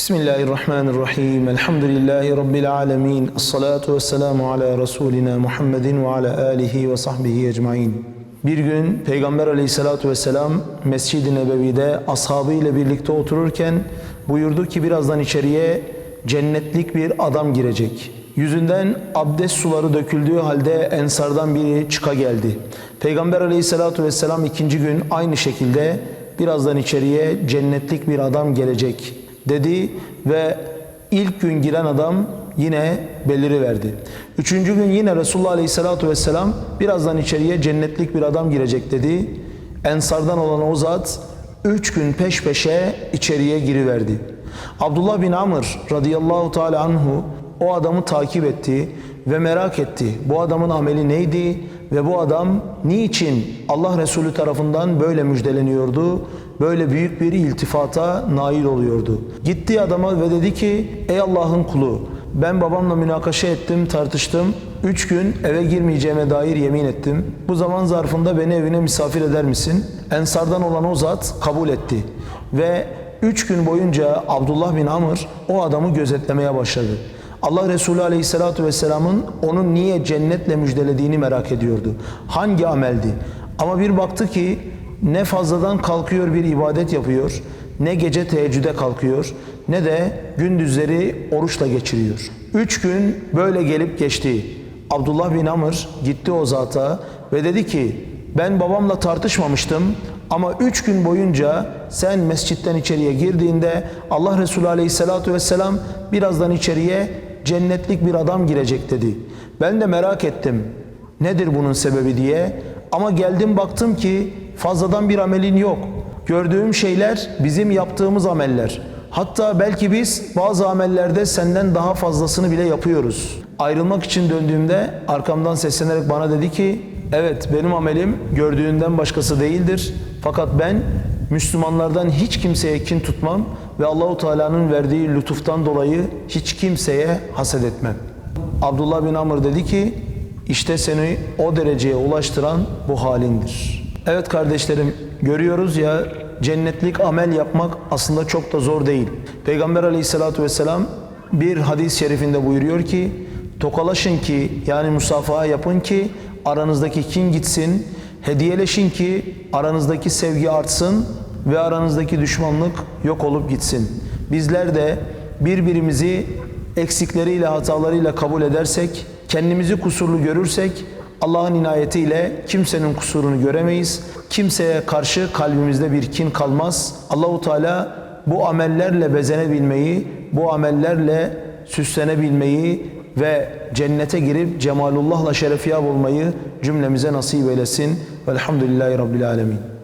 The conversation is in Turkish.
Bismillahirrahmanirrahim. Elhamdülillahi Rabbil alemin. Esselatu vesselamu ala Resulina Muhammedin ve ala alihi ve sahbihi ecmain. Bir gün Peygamber aleyhissalatu vesselam Mescid-i Nebevi'de ashabı ile birlikte otururken buyurdu ki birazdan içeriye cennetlik bir adam girecek. Yüzünden abdest suları döküldüğü halde ensardan biri çıka geldi. Peygamber aleyhissalatu vesselam ikinci gün aynı şekilde birazdan içeriye cennetlik bir adam gelecek dedi ve ilk gün giren adam yine beliri verdi. Üçüncü gün yine Resulullah Aleyhisselatü Vesselam birazdan içeriye cennetlik bir adam girecek dedi. Ensardan olan o zat üç gün peş peşe içeriye giriverdi. Abdullah bin Amr radıyallahu teala anhu o adamı takip etti ve merak etti. Bu adamın ameli neydi ve bu adam niçin Allah Resulü tarafından böyle müjdeleniyordu, böyle büyük bir iltifata nail oluyordu. Gitti adama ve dedi ki ey Allah'ın kulu ben babamla münakaşa ettim, tartıştım. Üç gün eve girmeyeceğime dair yemin ettim. Bu zaman zarfında beni evine misafir eder misin? Ensardan olan o zat kabul etti. Ve üç gün boyunca Abdullah bin Amr o adamı gözetlemeye başladı. Allah Resulü Aleyhisselatü Vesselam'ın onun niye cennetle müjdelediğini merak ediyordu. Hangi ameldi? Ama bir baktı ki ne fazladan kalkıyor bir ibadet yapıyor, ne gece teheccüde kalkıyor, ne de gündüzleri oruçla geçiriyor. Üç gün böyle gelip geçti. Abdullah bin Amr gitti o zata ve dedi ki ben babamla tartışmamıştım ama üç gün boyunca sen mescitten içeriye girdiğinde Allah Resulü Aleyhisselatü Vesselam birazdan içeriye cennetlik bir adam girecek dedi. Ben de merak ettim nedir bunun sebebi diye ama geldim baktım ki fazladan bir amelin yok. Gördüğüm şeyler bizim yaptığımız ameller. Hatta belki biz bazı amellerde senden daha fazlasını bile yapıyoruz. Ayrılmak için döndüğümde arkamdan seslenerek bana dedi ki evet benim amelim gördüğünden başkası değildir. Fakat ben Müslümanlardan hiç kimseye kin tutmam ve Allahu Teala'nın verdiği lütuftan dolayı hiç kimseye haset etmem. Abdullah bin Amr dedi ki işte seni o dereceye ulaştıran bu halindir. Evet kardeşlerim görüyoruz ya cennetlik amel yapmak aslında çok da zor değil. Peygamber aleyhissalatü vesselam bir hadis-i şerifinde buyuruyor ki tokalaşın ki yani musafaha yapın ki aranızdaki kin gitsin, hediyeleşin ki aranızdaki sevgi artsın ve aranızdaki düşmanlık yok olup gitsin. Bizler de birbirimizi eksikleriyle hatalarıyla kabul edersek, kendimizi kusurlu görürsek Allah'ın inayetiyle kimsenin kusurunu göremeyiz. Kimseye karşı kalbimizde bir kin kalmaz. Allahu Teala bu amellerle bezenebilmeyi, bu amellerle süslenebilmeyi ve cennete girip cemalullahla şerefiyab olmayı cümlemize nasip eylesin. Velhamdülillahi Rabbil Alemin.